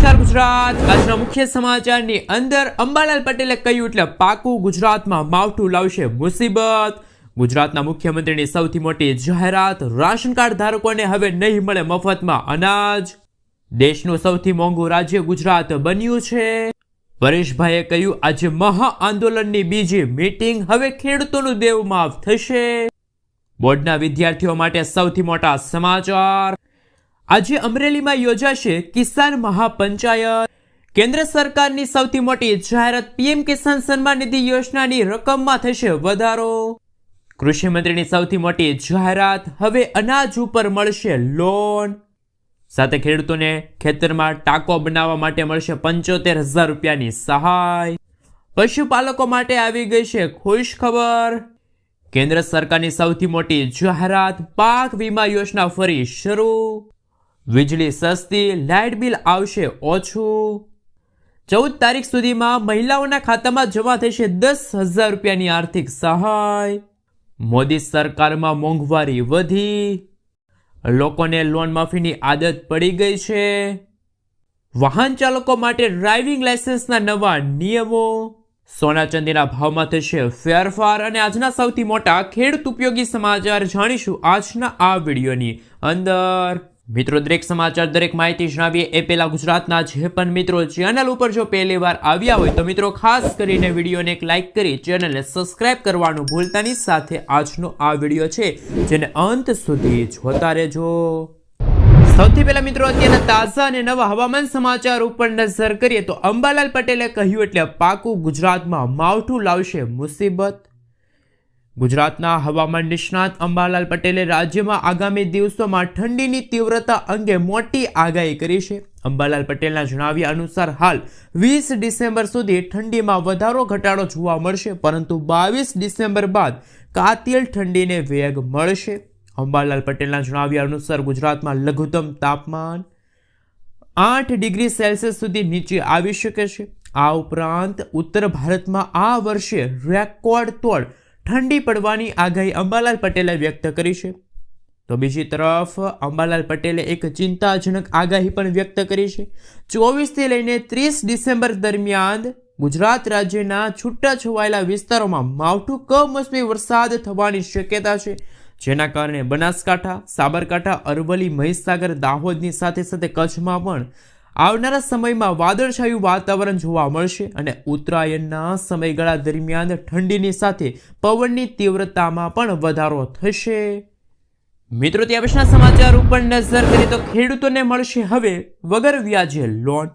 નમસ્કાર ગુજરાત. આજના મુખ્ય સમાચારની અંદર અંબાલાલ પટેલે કહ્યું એટલે પાકું ગુજરાતમાં માવઠું લાવશે મુસીબત. ગુજરાતના મુખ્યમંત્રીની સૌથી મોટી જાહેરાત, રાશન કાર્ડ ધારકોને હવે નહીં મળે મફતમાં અનાજ. દેશનું સૌથી મોંઘું રાજ્ય ગુજરાત બન્યું છે. પરેશભાઈએ કહ્યું, આજે મહા આંદોલનની બીજી મીટિંગ હવે ખેડૂતોનું દેવ માફ થશે. બોર્ડના વિદ્યાર્થીઓ માટે સૌથી મોટા સમાચાર. આજે અમરેલીમાં યોજાશે કિસાન મહાપંચાયત. કેન્દ્ર સરકારની સૌથી મોટી જાહેરાત પીએમ કિસાન સન્માન નિધિ યોજનાની રકમમાં થશે વધારો. કૃષિ સૌથી મોટી જાહેરાત હવે અનાજ ઉપર મળશે લોન. સાથે ખેડૂતોને ખેતરમાં ટાંકો બનાવવા માટે મળશે પંચોતેર હજાર રૂપિયાની સહાય. પશુપાલકો માટે આવી ગઈ છે ખુશ ખબર. કેન્દ્ર સરકારની સૌથી મોટી જાહેરાત પાક વીમા યોજના ફરી શરૂ. વીજળી સસ્તી, લાઇટ બિલ આવશે ઓછું. ચૌદ તારીખ સુધીમાં મહિલાઓના ખાતામાં જમા થશે દસ હજાર રૂપિયાની આર્થિક સહાય. મોદી સરકારમાં મોંઘવારી વધી. લોકોને લોન માફીની આદત પડી ગઈ છે. વાહન ચાલકો માટે ડ્રાઇવિંગ લાયસન્સના નવા નિયમો. સોના ચાંદીના ભાવમાં થશે ફેરફાર અને આજના સૌથી મોટા ખેડૂત ઉપયોગી સમાચાર જાણીશું આજના આ વિડીયોની અંદર. મિત્રો, દરેક સમાચાર, દરેક માહિતી જણાવીએ એ પહેલા ગુજરાતના જે પણ મિત્રો ચેનલ ઉપર જો પહેલી વાર આવ્યા હોય તો મિત્રો, ખાસ કરીને વિડીયોને એક લાઈક કરી ચેનલને સબસ્ક્રાઇબ કરવાનું ભૂલતાની સાથે આજનો આ વીડિયો છે, જેને અંત સુધી જોતા રહેજો. સૌથી પહેલા મિત્રો, અત્યારના તાજા અને નવા હવામાન સમાચાર ઉપર નજર કરીએ તો અંબાલાલ પટેલે કહ્યું એટલે પાકું ગુજરાતમાં માવઠું લાવશે મુસીબત. ગુજરાતના હવામાન નિષ્ણાત અંબાલાલ પટેલે રાજ્યમાં આગામી દિવસોમાં ઠંડીની તીવ્રતા અંગે મોટી આગાહી કરી છે. અંબાલાલ પટેલના જણાવ્યા અનુસાર હાલ વીસ ડિસેમ્બર સુધી ઠંડીમાં વધારો ઘટાડો જોવા મળશે, પરંતુ બાવીસ ડિસેમ્બર બાદ કાતિલ ઠંડીને વેગ મળશે. અંબાલાલ પટેલના જણાવ્યા અનુસાર ગુજરાતમાં લઘુત્તમ તાપમાન આઠ ડિગ્રી સેલ્સિયસ સુધી નીચે આવી શકે છે. આ ઉપરાંત ઉત્તર ભારતમાં આ વર્ષે રેકોર્ડ તોડ ઠંડી પડવાની આગાહી અંબાલાલ પટેલે વ્યક્ત કરી છે. તો બીજી તરફ અંબાલાલ પટેલે એક ચિંતાજનક આગાહી પણ વ્યક્ત કરી છે. ચોવીસથી લઈને ત્રીસ ડિસેમ્બર દરમિયાન ગુજરાત રાજ્યના છૂટાછવાયેલા વિસ્તારોમાં માવઠું કમોસમી વરસાદ થવાની શક્યતા છે. જેના કારણે બનાસકાંઠા, સાબરકાંઠા, અરવલ્લી, મહીસાગર, દાહોદની સાથે સાથે કચ્છમાં પણ આવનારા સમયમાં વાદળછાયું વાતાવરણ જોવા મળશે અને ઉત્તરાયણના સમયગાળા દરમિયાન ઠંડીની સાથે પવનની તીવ્રતામાં પણ વધારો થશે. મિત્રો, ત્યાં પછીના સમાચાર. ઉપર નજર કરીએ તો ખેડૂતોને મળશે હવે વગર વ્યાજે લોન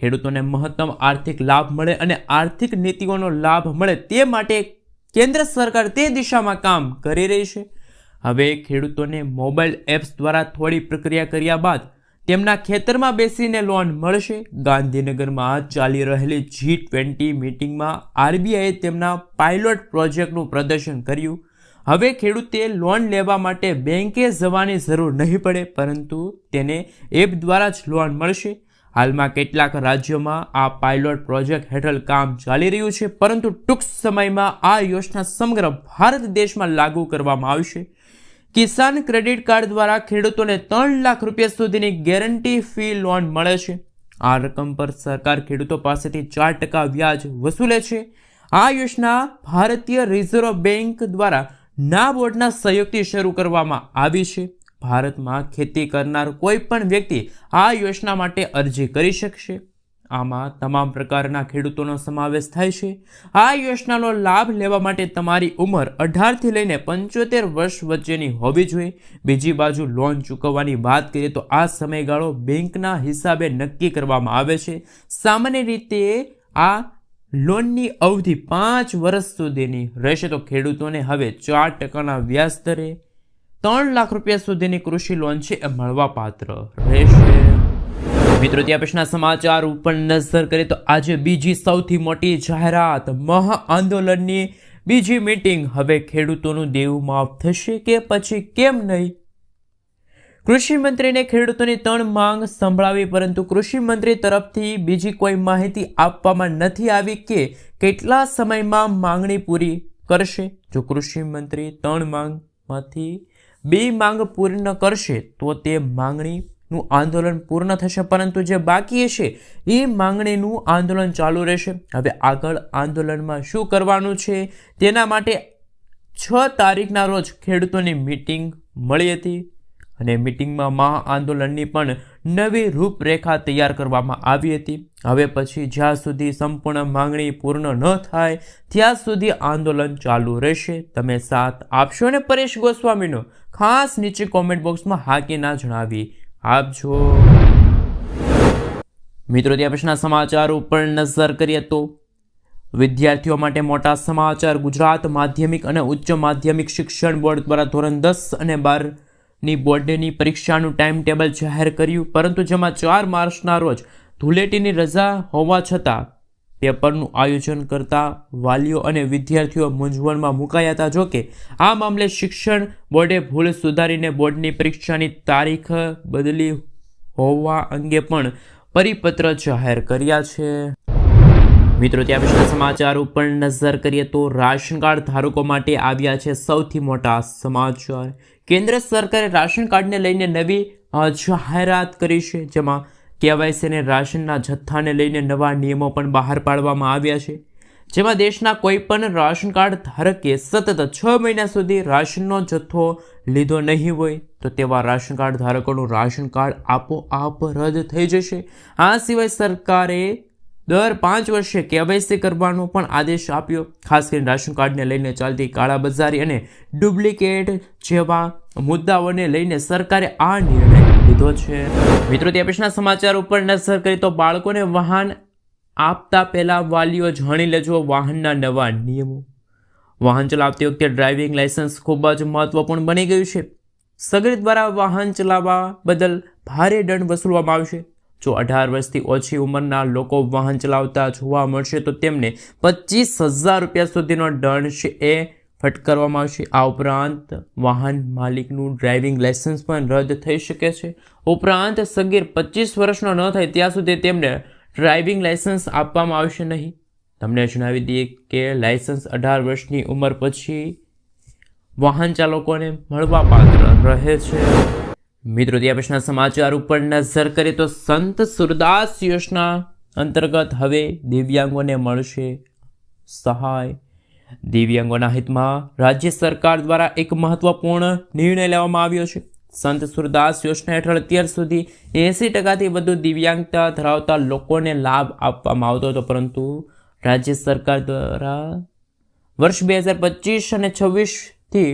ખેડૂતોને મહત્તમ આર્થિક લાભ મળે અને આર્થિક નીતિઓનો લાભ મળે તે માટે કેન્દ્ર સરકાર તે દિશામાં કામ કરી રહી છે. હવે ખેડૂતોને મોબાઈલ એપ્સ દ્વારા થોડી પ્રક્રિયા કર્યા બાદ તેમના ખેતરમાં બેસીને લોન મળશે. ગાંધીનગરમાં ચાલી રહેલી જી ટ્વેન્ટી મિટિંગમાં આરબીઆઈએ તેમના પાયલોટ પ્રોજેક્ટનું પ્રદર્શન કર્યું. હવે ખેડૂતે લોન લેવા માટે બેંકે જવાની જરૂર નહીં પડે, પરંતુ તેને એપ દ્વારા જ લોન મળશે. હાલમાં કેટલાક રાજ્યોમાં આ પાયલોટ પ્રોજેક્ટ હેઠળ કામ ચાલી રહ્યું છે, પરંતુ ટૂંક સમયમાં આ યોજના સમગ્ર ભારત દેશમાં લાગુ કરવામાં આવશે. કિસાન ક્રેડિટ કાર્ડ દ્વારા ખેડૂતોને ત્રણ લાખ રૂપિયા સુધીની ગેરંટી ફી લોન મળે છે. આ રકમ પર સરકાર ખેડૂતો પાસેથી ચાર ટકા વ્યાજ વસૂલે છે. આ યોજના ભારતીય રિઝર્વ બેંક દ્વારા ના બોર્ડના સહયોગથી શરૂ કરવામાં આવી છે. ભારતમાં ખેતી કરનાર કોઈ પણ વ્યક્તિ આ યોજના માટે અરજી કરી શકશે. આમાં તમામ પ્રકારના ખેડૂતોનો સમાવેશ થાય છે. આ યોજનાનો લાભ લેવા માટે તમારી ઉંમર અઢારથી લઈને પંચોતેર વર્ષ વચ્ચેની હોવી જોઈએ. બીજી બાજુ લોન ચૂકવવાની વાત કરીએ તો આ સમયગાળો બેંકના હિસાબે નક્કી કરવામાં આવે છે. સામાન્ય રીતે આ લોનની અવધિ પાંચ વર્ષ સુધીની રહેશે. તો ખેડૂતોને હવે ચાર ટકાના વ્યાજ દરે ત્રણ લાખ રૂપિયા સુધીની કૃષિ લોન છે એ મળવાપાત્ર રહેશે. મિત્રો, ત્યાં પછીના સમાચાર ઉપર નજર કરીએ તો આજે બીજી સૌથી મોટી જાહેરાત મહા આંદોલનની બીજી મીટિંગ હવે ખેડૂતોનું દેવું માફ થશે કે પછી કેમ નહીં? કૃષિ મંત્રીને ખેડૂતોની ત્રણ માંગ સંભળાવી, પરંતુ કૃષિ મંત્રી તરફથી બીજી કોઈ માહિતી આપવામાં નથી આવી કે કેટલા સમયમાં માંગણી પૂરી કરશે? જો કૃષિ મંત્રી ત્રણ માંગમાંથી બે માંગ પૂર્ણ કરશે, તો તે માંગણી નું આંદોલન પૂર્ણ થશે, પરંતુ જે બાકી હશે, એ માંગણીનું આંદોલન ચાલુ રહેશે. હવે આગળ આંદોલનમાં શું કરવાનું છે? તેના માટે છ તારીખના રોજ ખેડૂતોની મિટિંગ મળી હતી અને મિટિંગમાં મહા આંદોલનની પણ નવી રૂપરેખા તૈયાર કરવામાં આવી હતી. હવે પછી જ્યાં સુધી સંપૂર્ણ માંગણી પૂર્ણ ન થાય, ત્યાં સુધી આંદોલન ચાલુ રહેશે. તમે સાથ આપશો અને પરેશ ગોસ્વામીનો? ખાસ નીચે કોમેન્ટ બોક્સમાં હા કે ના જણાવી આપજો મિત્રો, ત્યાં પછીના સમાચાર ઉપર નજર કરીએ તો વિદ્યાર્થીઓ માટે મોટા સમાચાર ગુજરાત માધ્યમિક અને ઉચ્ચ માધ્યમિક શિક્ષણ બોર્ડ દ્વારા ધોરણ દસ અને બારની બોર્ડની પરીક્ષાનું ટાઈમ ટેબલ જાહેર કર્યું, પરંતુ જેમાં ચાર માર્ચના રોજ ધૂલેટીની રજા હોવા છતાં પેપરનું આયોજન કરતા વાલીઓ અને વિદ્યાર્થીઓ મૂંઝવણમાં મુકાયા હતા જોકે આ મામલે શિક્ષણ બોર્ડે ભૂલ સુધારીને બોર્ડની પરીક્ષાની તારીખ બદલી હોવા અંગે પણ પરિપત્ર જાહેર કર્યા છે. મિત્રો, ત્યાં પછીના સમાચાર. ઉપર નજર કરીએ તો રાશન કાર્ડ ધારકો માટે આવ્યા છે સૌથી મોટા સમાચાર. કેન્દ્ર સરકારે રાશન કાર્ડને લઈને નવી જાહેરાત કરી છે, જેમાં કેવાયસી અને રાશનના જથ્થાને લઈને નવા નિયમો પણ બહાર પાડવામાં આવ્યા છે. જેમાં દેશના કોઈ પણ રાશન કાર્ડ ધારકે સતત છ મહિના સુધી રાશનનો જથ્થો લીધો નહીં હોય, તો તેવા રાશન કાર્ડ ધારકોનું રાશન કાર્ડ આપોઆપ રદ થઈ જશે. આ સિવાય સરકારે દર પાંચ વર્ષે કેવાયસી કરવાનો પણ આદેશ આપ્યો. ખાસ કરીને રાશન કાર્ડને લઈને ચાલતી કાળાબજારી અને ડુપ્લિકેટ જેવા મુદ્દાઓને લઈને સરકારે આ નિર્ણય લીધો છે. મિત્રો ત્યાં પછીના સમાચાર ઉપર નજર કરી તો બાળકોને વાહન આપતા પહેલા વાલીઓ જાણી લેજો વાહનના નવા નિયમો. વાહન ચલાવતી વખતે ડ્રાઇવિંગ લાયસન્સ ખૂબ જ મહત્વપૂર્ણ બની ગયું છે. સગરી દ્વારા વાહન ચલાવવા બદલ ભારે દંડ વસૂલવામાં આવશે. જો અઢાર વર્ષથી ઓછી ઉંમરના લોકો વાહન ચલાવતા જોવા મળશે, તો તેમને પચીસ હજાર રૂપિયા સુધીનો દંડ છે એ ફટકારવામાં આવશે. આ ઉપરાંત વાહન માલિકનું ડ્રાઇવિંગ લાયસન્સ પણ રદ થઈ શકે છે. ઉપરાંત સગીર પચીસ વર્ષનો ન થાય ત્યાં સુધી તેમને ડ્રાઇવિંગ લાયસન્સ આપવામાં આવશે નહીં. તમને જણાવી દઈએ કે લાયસન્સ અઢાર વર્ષની ઉંમર પછી વાહન ચાલકોને મળવાપાત્ર રહે છે. મિત્રો ત્યાં પછીના સમાચાર ઉપર નજર કરીએ તો સંત સુરદાસ યોજના અંતર્ગત હવે દિવ્યાંગોને મળશે સહાય દિવ્યાંગોના હિતમાં રાજ્ય સરકાર દ્વારા એક મહત્વપૂર્ણ નિર્ણય લેવામાં આવ્યો છે. સંત સુરદાસ યોજના હેઠળ અત્યાર સુધી એંસી ટકાથી વધુ દિવ્યાંગતા ધરાવતા લોકોને લાભ આપવામાં આવતો હતો, પરંતુ રાજ્ય સરકાર દ્વારા વર્ષ બે હજાર પચીસ અને છવ્વીસથી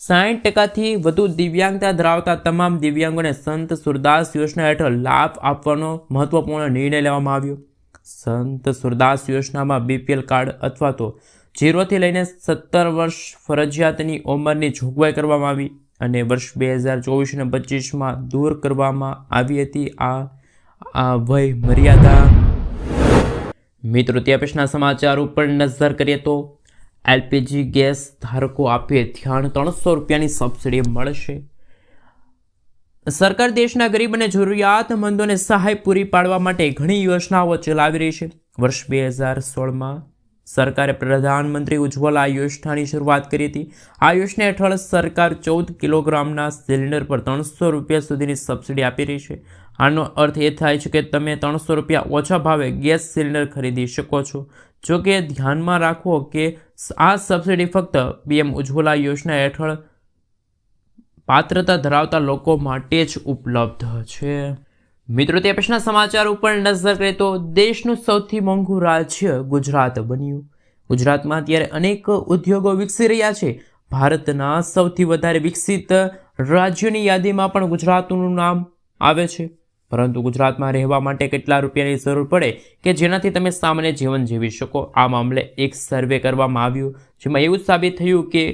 સાઠ ટકાથી વધુ દિવ્યાંગતા ધરાવતા તમામ દિવ્યાંગોને સંત સુરદાસ યોજના હેઠળ લાભ આપવાનો મહત્વપૂર્ણ નિર્ણય લેવામાં આવ્યો. સંત સુરદાસ યોજનામાં બીપીએલ કાર્ડ અથવા તો જીરોથી લઈને સત્તર વર્ષ ફરજિયાતની ઉંમરની જોગવાઈ કરવામાં આવી અને વર્ષ બે હજાર ચોવીસ અને પચીસમાં દૂર કરવામાં આવી હતી આ આ વય મર્યાદા. મિત્રો ત્યાં પછીના સમાચાર ઉપર નજર કરીએ તો એલપીજી ગેસ ધારકો આપે ધ્યાન ત્રણસો રૂપિયાની સબસિડી મળશે. સરકાર દેશના ગરીબ અને જરૂરિયાતમંદોને સહાય પૂરી પાડવા માટે ઘણી યોજનાઓ ચલાવી રહી છે. વર્ષ બે હજાર સોળમાં સરકારે પ્રધાનમંત્રી ઉજ્જવલા યોજનાની શરૂઆત કરી હતી. આ યોજના હેઠળ સરકાર ચૌદ કિલોગ્રામના સિલિન્ડર પર ત્રણસો રૂપિયા સુધીની સબસિડી આપી રહી છે. આનો અર્થ એ થાય છે કે તમે ત્રણસો રૂપિયા ઓછા ભાવે ગેસ સિલિન્ડર ખરીદી શકો છો. જો કે ધ્યાનમાં રાખો કે આ સબસિડી ફક્ત પીએમ ઉજ્જવલા યોજના હેઠળ પાત્રતા ધરાવતા લોકો માટે જ ઉપલબ્ધ છે. મિત્રો, તે પછીના સમાચાર ઉપર નજર કરીએ તો દેશનું સૌથી મોંઘું રાજ્ય ગુજરાત બન્યું. ગુજરાતમાં અત્યારે અનેક ઉદ્યોગો વિકસી રહ્યા છે. ભારતના સૌથી વધારે વિકસિત રાજ્યોની યાદીમાં પણ ગુજરાતનું નામ આવે છે. પરંતુ ગુજરાતમાં રહેવા માટે કેટલા રૂપિયાની જરૂર પડે કે જેનાથી તમે સામાન્ય જીવન જીવી શકો? આ મામલે એક સર્વે કરવામાં આવ્યું, જેમાં એવું સાબિત થયું કે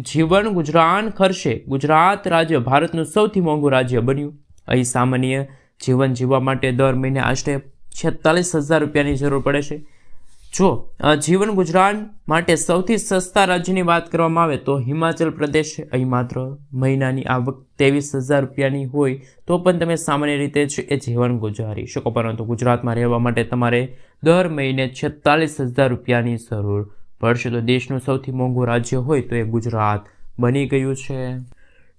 જીવન ગુજરાન ખર્ચે ગુજરાત રાજ્ય ભારતનું સૌથી મોંઘું રાજ્ય બન્યું. અહીં સામાન્ય જીવન જીવવા માટે દર મહિને આશરે છેતાલીસ હજાર રૂપિયાની જરૂર પડે છે. જો જીવન ગુજરાન માટે સૌથી સસ્તા રાજ્યની વાત કરવામાં આવે તો હિમાચલ પ્રદેશ અહીં માત્ર મહિનાની આવક ત્રેવીસ હજાર રૂપિયાની હોય તો પણ તમે સામાન્ય રીતે જ એ જીવન ગુજારી શકો, પરંતુ ગુજરાતમાં રહેવા માટે તમારે દર મહિને છેતાલીસ હજાર રૂપિયાની જરૂર પડશે. તો દેશનું સૌથી મોંઘું રાજ્ય હોય તો એ ગુજરાત બની ગયું છે.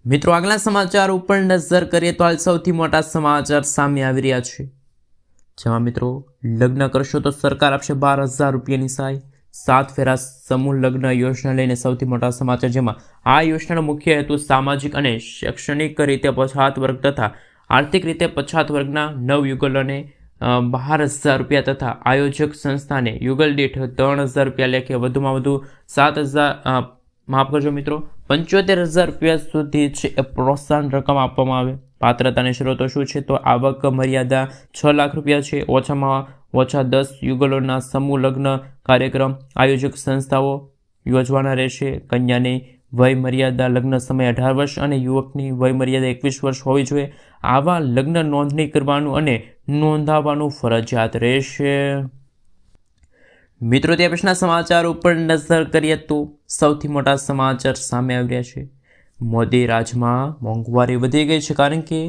મિત્રો આગલા સમાચાર ઉપર નજર કરીએ તો હાલ સૌથી મોટા સમાચાર સામે આવી રહ્યા છે. જેમાં મિત્રો લગ્ન કરશો તો સરકાર આપશે બાર હજાર રૂપિયાની સહાય. સાત ફેરા સમૂહ લગ્ન યોજના લઈને સૌથી મોટા સમાચાર જેમાં આ યોજનાનો મુખ્ય હેતુ સામાજિક અને શૈક્ષણિક રીતે પછાત વર્ગ તથા આર્થિક રીતે પછાત વર્ગના નવ યુગલોને અ, બાર હજાર રૂપિયા તથા આયોજક સંસ્થાને યુગલ દીઠ ત્રણ હજાર રૂપિયા લેખે વધુમાં વધુ સાત હજાર માફ કરજો મિત્રો પંચોતેર હજાર રૂપિયા સુધી છે એ પ્રોત્સાહન રકમ આપવામાં આવે. પાત્રતાની શરતો શું છે? તો આવક મર્યાદા છ લાખ રૂપિયા છે. ઓછામાં ઓછા દસ યુગલોના સમૂહ લગ્ન કાર્યક્રમ આયોજક સંસ્થાઓ યોજવાના રહેશે. કન્યાની વય મર્યાદા લગ્ન સમય અઢાર વર્ષ અને યુવકની વય મર્યાદા એકવીસ વર્ષ હોવી જોઈએ. આવા લગ્ન નોંધણી કરવાનું અને નોંધાવવાનું ફરજિયાત રહેશે. મિત્રો ત્યાં પછીના સમાચાર ઉપર નજર કરીએ તો સૌથી મોટા સમાચાર સામે આવી રહ્યા છે. મોદી રાજમાં મોંઘવારી વધી ગઈ છે કારણ કે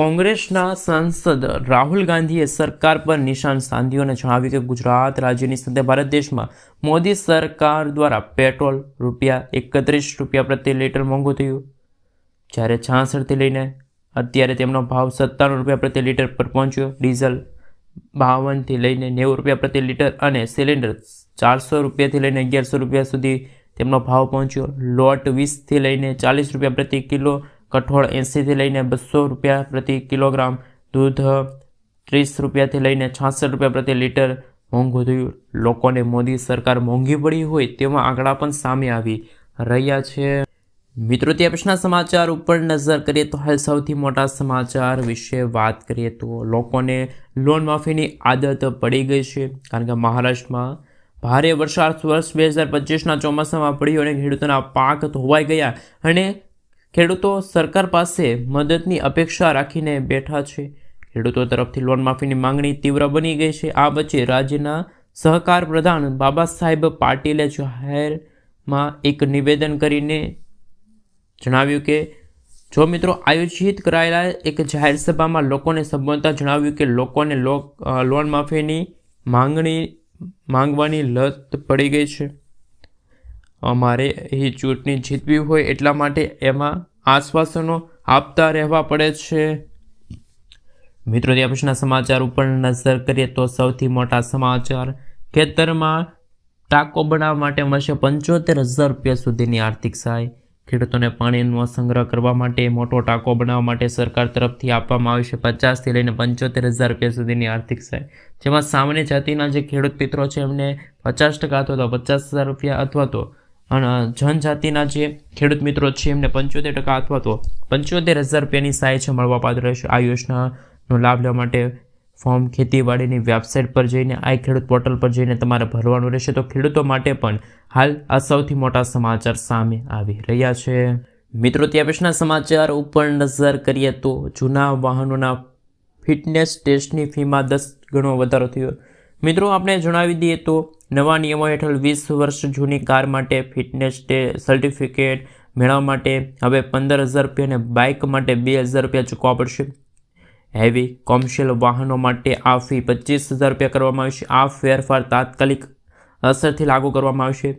કોંગ્રેસના સાંસદ રાહુલ ગાંધીએ સરકાર પર નિશાન સાધ્યું અને જણાવ્યું કે ગુજરાત રાજ્યની સાથે ભારત દેશમાં મોદી સરકાર દ્વારા પેટ્રોલ રૂપિયા એકત્રીસ રૂપિયા પ્રતિ લીટર મોંઘું થયું. જ્યારે છાસઠથી લઈને અત્યારે તેમનો ભાવ સત્તાણું રૂપિયા પ્રતિ લીટર પર પહોંચ્યો. ડીઝલ બાવનથી લઈને નેવું રૂપિયા પ્રતિ લીટર અને સિલિન્ડર ચારસો રૂપિયાથી લઈને અગિયારસો રૂપિયા સુધી તેમનો ભાવ પહોંચ્યો. લોટ વીસથી લઈને ચાલીસ રૂપિયા પ્રતિ કિલો, કઠોળ એંસીથી લઈને બસો રૂપિયા પ્રતિ કિલોગ્રામ, દૂધ ત્રીસ રૂપિયાથી લઈને છાસઠ રૂપિયા પ્રતિ લીટર મોંઘું થયું. લોકોને મોદી સરકાર મોંઘી પડી હોય તેવા આંકડા પણ સામે આવી રહ્યા છે. મિત્રો, તે પછીના સમાચાર ઉપર નજર કરીએ તો હાલ સૌથી મોટા સમાચાર વિશે વાત કરીએ તો લોકોને લોન માફીની આદત પડી ગઈ છે, કારણ કે મહારાષ્ટ્રમાં ભારે વરસાદ વર્ષ બે હજાર પચીસના ચોમાસામાં પડ્યો અને ખેડૂતોના પાક ધોવાઈ ગયા અને ખેડૂતો સરકાર પાસે મદદની અપેક્ષા રાખીને બેઠા છે. ખેડૂતો તરફથી લોન માફીની માંગણી તીવ્ર બની ગઈ છે. આ વચ્ચે રાજ્યના સહકાર પ્રધાન બાબા સાહેબ પાટીલે જાહેરમાં એક નિવેદન કરીને જણાવ્યું કે, જો મિત્રો આયોજિત કરાયેલા એક જાહેર સભામાં લોકોને સંબોધતા જણાવ્યું કે લોકોને લોન માફીની માંગણી, માંગવાની લત પડી ગઈ છે. અમારે એ ચૂંટણી જીતવી હોય એટલા માટે એમાં આશ્વાસનો આપતા રહેવા પડે છે. મિત્રો ત્યાં પછીના સમાચાર ઉપર નજર કરીએ તો સૌથી મોટા સમાચાર, ખેતરમાં ટાંકો બનાવવા માટે મળશે પંચોતેર હજાર રૂપિયા સુધીની આર્થિક સહાય. ખેડૂતોને પાણીનો સંગ્રહ કરવા માટે મોટો ટાંકો બનાવવા માટે સરકાર તરફથી આપવામાં આવશે પચાસથી લઈને પંચોતેર હજાર રૂપિયા સુધીની આર્થિક સહાય. જેમાં સામાન્ય જાતિના જે ખેડૂત મિત્રો છે, એમને પચાસ ટકા અથવા તો પચાસ હજાર રૂપિયા અથવા તો, અને, જનજાતિના જે ખેડૂત મિત્રો છે, એમને પંચોતેર ટકા અથવા તો પંચોતેર હજાર રૂપિયાની સહાય છે, મળવાપાત્ર રહેશે. આ યોજનાનો લાભ લેવા માટે ફોર્મ ખેતીવાડીની વેબસાઇટ પર જઈને, આ ખેડૂત પોર્ટલ પર જઈને તમારે ભરવાનું રહેશે. તો ખેડૂતો માટે પણ હાલ આ સૌથી મોટા સમાચાર સામે આવી રહ્યા છે. મિત્રો, ત્યાં પછીના સમાચાર. ઉપર નજર કરીએ તો જૂના વાહનોના ફિટનેસ ટેસ્ટની ફીમાં દસ ગણો વધારો થયો. મિત્રો, આપણે જણાવી દઈએ તો નવા નિયમો હેઠળ વીસ વર્ષ જૂની કાર માટે ફિટનેસ સર્ટિફિકેટ મેળવવા માટે હવે પંદર હજાર રૂપિયા અને બાઇક માટે બે હજાર રૂપિયા ચૂકવવા પડશે. હેવી કોમર્શિયલ વાહનો માટે આ ફી પચીસ હજાર રૂપિયા કરવામાં આવશે. આ ફેરફાર તાત્કાલિક અસરથી લાગુ કરવામાં આવશે.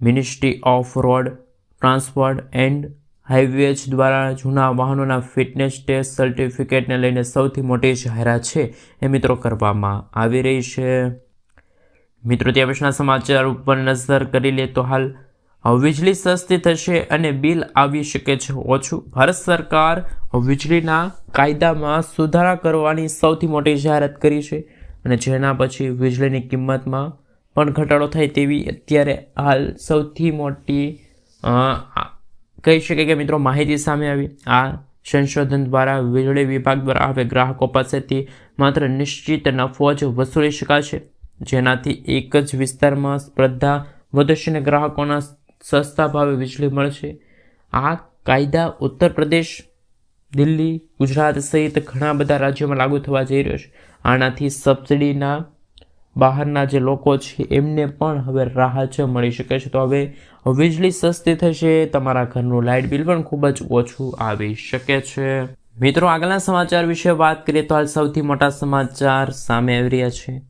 Ministry of road transport and highways દ્વારા જૂના વાહનોના ફિટનેસ ટેસ્ટ સર્ટિફિકેટને લઈને સૌથી મોટી જાહેરાત છે એ મિત્રો કરવામાં આવી રહી છે. મિત્રો ત્યાં પછીના સમાચાર ઉપર નજર કરી લે તો હાલ વીજળી સસ્તી થશે અને બિલ આવી શકે છે. ઓછું, ભારત સરકાર વીજળીના કાયદામાં સુધારા કરવાની સૌથી મોટી જાહેરાત કરી છે અને જેના પછી વીજળીની કિંમતમાં પણ ઘટાડો થાય તેવી અત્યારે હાલ સૌથી મોટી કહી શકે કે મિત્રો માહિતી સામે આવી. આ સંશોધન દ્વારા વીજળી વિભાગ દ્વારા હવે ગ્રાહકો પાસેથી માત્ર નિશ્ચિત નફો જ વસૂલી શકાશે. જેનાથી એક જ વિસ્તારમાં સ્પર્ધા વધશે અને ગ્રાહકોના સસ્તા ભાવે વીજળી મળશે. આ કાયદા ઉત્તર પ્રદેશ, દિલ્હી, ગુજરાત સહિત ઘણા બધા રાજ્યોમાં લાગુ થવા જઈ રહ્યો છે. આનાથી સબસિડીના બહારના જે લોકો છે, એમને પણ હવે રાહત મળી શકે છે. તો હવે વીજળી સસ્તી થશે, તમારા ઘરનું લાઇટ બિલ પણ ખૂબ જ ઓછું આવી શકે છે. મિત્રો, આગળના સમાચાર વિશે વાત કરીએ તો હાલ સૌથી મોટા સમાચાર સામે આવી રહ્યા છે.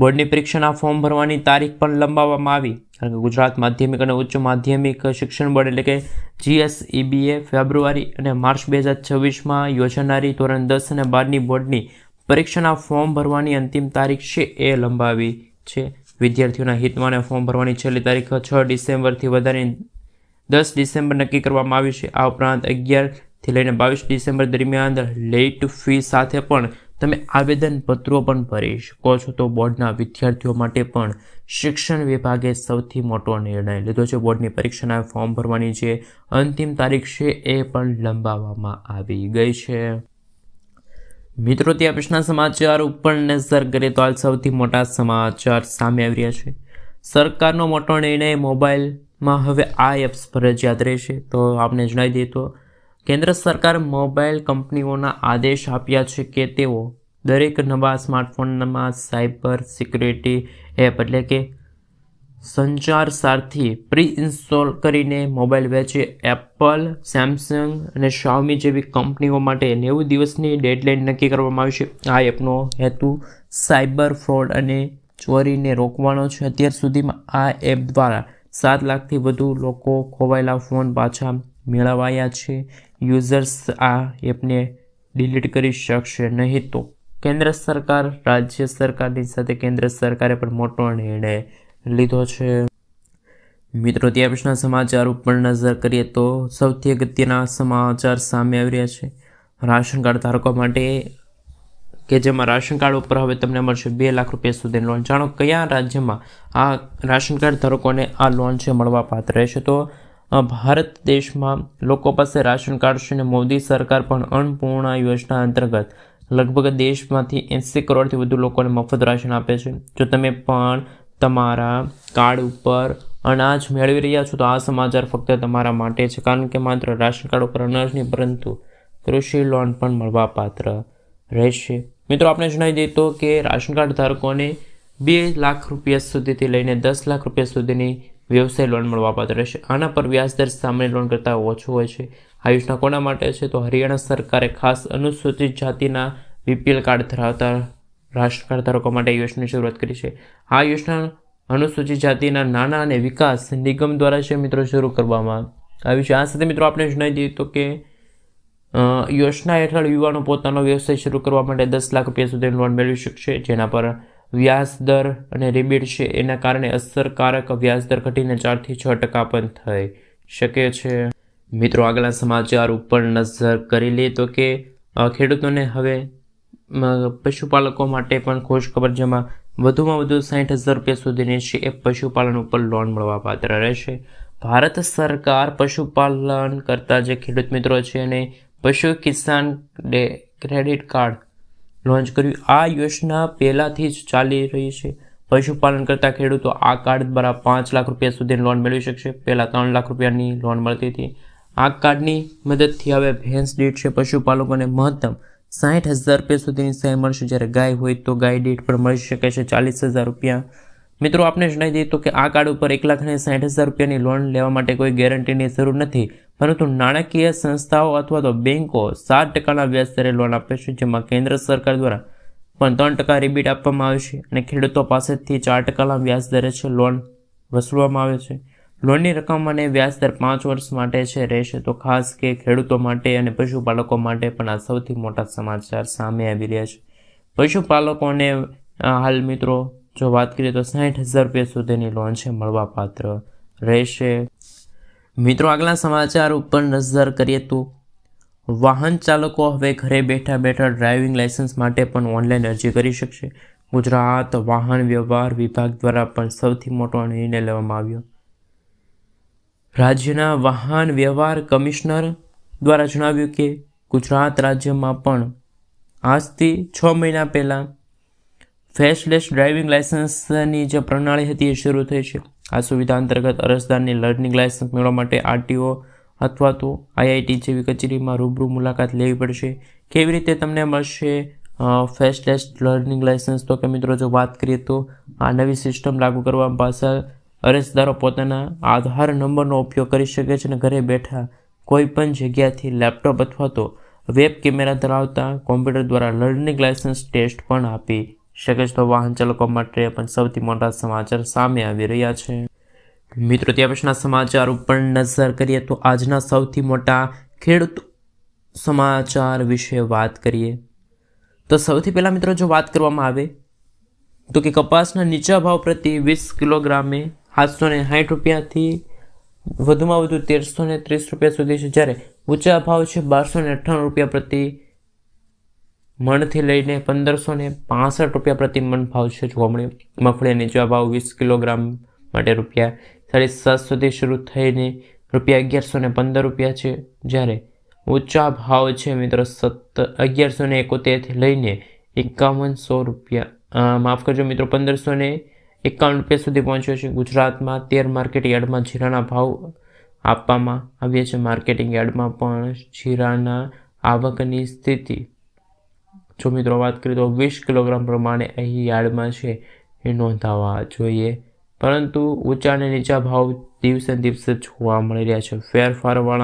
બોર્ડની પરીક્ષાના ફોર્મ ભરવાની તારીખ પણ લંબાવવામાં આવી. કારણ કે ગુજરાત માધ્યમિક અને ઉચ્ચ માધ્યમિક શિક્ષણ બોર્ડ એટલે કે જીએસઈબીએ ફેબ્રુઆરી અને માર્ચ બે હજાર છવ્વીસમાં યોજાનારી ધોરણ દસ અને બારની બોર્ડની પરીક્ષાના ફોર્મ ભરવાની અંતિમ તારીખ છે એ લંબાવી છે. વિદ્યાર્થીઓના હિતમાં ફોર્મ ભરવાની છેલ્લી તારીખ છ ડિસેમ્બરથી વધારીને દસ ડિસેમ્બર નક્કી કરવામાં આવી છે. આ ઉપરાંત અગિયારથી લઈને બાવીસ ડિસેમ્બર દરમિયાન લેટ ફી સાથે પણ તમે આવેદનપત્રો પણ ભરી શકો છો. તો બોર્ડના વિદ્યાર્થીઓ માટે પણ શિક્ષણ વિભાગે સૌથી મોટો નિર્ણય લીધો છે. બોર્ડની પરીક્ષાના ફોર્મ ભરવાની જે અંતિમ તારીખ છે એ પણ લંબાવવામાં આવી ગઈ છે. મિત્રો ત્યાં પછીના સમાચાર ઉપર નજર કરીએ તો હાલ સૌથી મોટા સમાચાર સામે આવી રહ્યા છે. સરકારનો મોટો નિર્ણય મોબાઈલમાં હવે આ એપ્સ ફરજિયાત રહેશે. તો આપને જણાવી દઈએ તો કેન્દ્ર સરકાર મોબાઈલ કંપનીઓના આદેશ આપ્યા છે કે તેઓ દરેક નવા સ્માર્ટફોનમાં સાયબર સિક્યુરિટી એપ એટલે કે સંચાર સારથી પ્રી ઇન્સ્ટોલ કરીને મોબાઈલ વેચે. એપલ, સેમસંગ અને શાઓમી જેવી કંપનીઓ માટે નેવું દિવસની ડેડલાઇન નક્કી કરવામાં આવી છે. આ એપનો હેતુ સાયબર ફ્રોડ અને ચોરીને રોકવાનો છે. અત્યાર સુધીમાં આ એપ દ્વારા સાત લાખથી વધુ લોકો ખોવાયેલા ફોન પાછા મેળવાયા છે. યુઝર્સ આ એપને ડિલીટ કરી શકશે નહીં તો. કેન્દ્ર સરકાર, રાજ્ય સરકારની સાથે કેન્દ્ર સરકારે પણ મોટો નિર્ણય લીધો છે. મિત્રો ત્યાં પછીના સમાચાર ઉપર નજર કરીએ તો સૌથી અગત્યના સમાચાર સામે આવી રહ્યા છે. રાશન કાર્ડ ધારકો માટે કે જેમાં રાશન કાર્ડ ઉપર હવે તમને મળશે બે લાખ રૂપિયા સુધીની લોન જાણો કયા રાજ્યમાં આ રાશન કાર્ડ ધારકોને આ લોન છે મળવા પાત્ર રહેશે તો ભારત દેશમાં લોકો પાસે રાશન કાર્ડ છે અને મોદી સરકાર પણ અન્નપૂર્ણા યોજના અંતર્ગત લગભગ દેશમાંથી એંસી કરોડથી વધુ લોકોને મફત રાશન આપે છે. જો તમે પણ તમારા કાર્ડ ઉપર અનાજ મેળવી રહ્યા છો તો આ સમાચાર ફક્ત તમારા માટે છે, કારણ કે માત્ર રાશન કાર્ડ ઉપર અનાજ નહીં, પરંતુ કૃષિ લોન પણ મળવાપાત્ર રહેશે. મિત્રો, આપણે જણાવી દઈએ તો કે રાશન કાર્ડ ધારકોને બે લાખ રૂપિયા સુધીથી લઈને દસ લાખ રૂપિયા સુધીની વ્યવસાય લોન મળવાપાત્ર રહેશે. આના પર વ્યાજદર સામાન્ય લોન કરતાં ઓછું હોય છે. આ યોજના કોના માટે છે? તો હરિયાણા સરકારે ખાસ અનુસૂચિત જાતિના બીપીએલ કાર્ડ ધરાવતા રાશન કાર્ડ ધારકો માટે યોજનાની શરૂઆત કરી છે. આ યોજના અનુસૂચિત જાતિના નાના અને વિકાસ નિગમ દ્વારા છે મિત્રો શરૂ કરવામાં આવી છે. આ સાથે મિત્રો આપણે જણાવી દઈએ તો કે યોજના હેઠળ યુવાનો પોતાનો વ્યવસાય શરૂ કરવા માટે દસ લાખ રૂપિયા સુધી લોન મેળવી શકશે, જેના પર વ્યાજ દર અને રિબેટ છે, એના કારણે અસરકારક વ્યાજ દર ઘટીને ચારથી છ ટકા પણ થઈ શકે છે. મિત્રો, આગલા સમાચાર ઉપર નજર કરી લઈએ તો કે ખેડૂતોને હવે પશુપાલકો માટે પણ ખબર જેમાં વધુમાં વધુ સાઠ હજાર રૂપિયા સુધીની છે એ પશુપાલન ઉપર લોન મળવા પાત્ર રહેશે ભારત સરકાર પશુપાલન કરતા જે ખેડૂત મિત્રો છે અને પશુ કિસાન ક્રેડિટ કાર્ડ લોન્ચ કર્યું. આ યોજના પહેલાંથી જ ચાલી રહી છે. પશુપાલન કરતા ખેડૂતો આ કાર્ડ દ્વારા પાંચ લાખ રૂપિયા સુધીની લોન મેળવી શકશે. પહેલાં ત્રણ લાખ રૂપિયાની લોન મળતી હતી. આ કાર્ડની મદદથી હવે ભેંસ દીઠ છે પશુપાલકોને મહત્તમ સાઠ હજાર રૂપિયા સુધીની સહાય મળશે જ્યારે ગાય હોય તો ગાય દીઠ પણ મળી શકે છે ચાલીસ હજાર રૂપિયા. મિત્રો આપણે જણાવી દઈએ તો કે આ કાર્ડ ઉપર એક લાખ અને સાઠ હજાર રૂપિયાની લોન લેવા માટે કોઈ ગેરંટીની જરૂર નથી. પરંતુ નાણાકીય સંસ્થાઓ અથવા તો બેન્કો સાત ટકાના વ્યાજ દરે લોન આપે છે, જેમાં કેન્દ્ર સરકાર દ્વારા પણ ત્રણ ટકા રિબીટ આપવામાં આવે છે અને ખેડૂતો પાસેથી ચાર ટકાના વ્યાજ દરે છે લોન વસૂલવામાં આવે છે. લોનની રકમ અને વ્યાજદર પાંચ વર્ષ માટે છે, રહેશે. તો ખાસ કે ખેડૂતો માટે અને પશુપાલકો માટે પણ આ સૌથી મોટા સમાચાર સામે આવી રહ્યા છે. પશુપાલકોને હાલ મિત્રો જો વાત કરીએ તો સાઠ હજાર રૂપિયા સુધીની લોન છે, મળવાપાત્ર રહેશે. મિત્રો, આગલા સમાચાર ઉપર નજર કરીએ તો વાહન ચાલકો હવે ઘરે બેઠા બેઠા ડ્રાઇવિંગ લાઇસન્સ માટે પણ ઓનલાઈન અરજી કરી શકશે. ગુજરાત વાહન વ્યવહાર વિભાગ દ્વારા પણ સૌથી મોટો નિર્ણય લેવામાં આવ્યો. રાજ્યના વાહન વ્યવહાર કમિશનર દ્વારા જણાવ્યું કે ગુજરાત રાજ્યમાં પણ આજથી છ મહિના પહેલાં ફેસલેસ ડ્રાઇવિંગ લાઇસન્સની જે પ્રણાલી હતી એ શરૂ થઈ છે. આ સુવિધા અંતર્ગત અરજદારની લર્નિંગ લાઇસન્સ મેળવવા માટે આરટીઓ અથવા તો આઈઆઈટી જેવી કચેરીમાં રૂબરૂ મુલાકાત લેવી પડશે. કેવી રીતે તમને મળશે ફેસલેસ લર્નિંગ લાઇસન્સ? તો કે મિત્રો, જો વાત કરીએ તો આ નવી સિસ્ટમ લાગુ કરવા પાછળ અરજદારો પોતાના આધાર નંબરનો ઉપયોગ કરી શકે છે અને ઘરે બેઠા કોઈ પણ જગ્યાથી લેપટોપ અથવા તો વેબ કેમેરા ધરાવતા કોમ્પ્યુટર દ્વારા લર્નિંગ લાયસન્સ ટેસ્ટ પણ આપી શકે છે તો વાહન ચાલકો માટે પણ સૌથી મોટા સમાચાર સામે આવી રહ્યા છે. મિત્રો, ત્યાં પછીના સમાચાર ઉપર નજર કરીએ તો આજના સૌથી મોટા ખેડૂત સમાચાર વિશે વાત કરીએ. તો સૌથી પહેલાં મિત્રો, જો વાત કરવામાં આવે તો કે કપાસના નીચા ભાવ પ્રતિ વીસ કિલોગ્રામે સાતસો ને સાઠ રૂપિયાથી વધુમાં વધુ તેરસો ને ત્રીસ રૂપિયા સુધી છે. જ્યારે ઊંચા ભાવ છે બારસો ને અઠ્ઠાણું રૂપિયા પ્રતિ મણથી લઈને પંદરસો ને પાસઠ રૂપિયા પ્રતિ મણ ભાવ છે જોવા મળે મગફળીના નીચા ભાવ વીસ કિલોગ્રામ માટે રૂપિયા સાડી સાત સુધી શરૂ થઈને રૂપિયા અગિયારસો ને પંદર રૂપિયા છે. જ્યારે ઊંચા ભાવ છે મિત્રો, સત્ત અગિયારસો ને એકોતેરથી લઈને એકાવનસો રૂપિયા. માફ કરજો મિત્રો પંદરસો ને એકાવન રૂપિયા સુધી પહોંચ્યો છે. ગુજરાતમાં તેર માર્કેટ યાર્ડમાં જીરાના ભાવ આપવામાં આવ્યા છે. માર્કેટિંગ યાર્ડમાં પણ જીરાના આવકની સ્થિતિ જો મિત્રો વાત કરીએ તો વીસ કિલોગ્રામ પ્રમાણે અહીં યાર્ડમાં છે એ નોંધાવા જોઈએ. પરંતુ ઊંચા અને નીચા ભાવ દિવસે દિવસે જોવા મળી રહ્યા છે. ફેરફારવાળા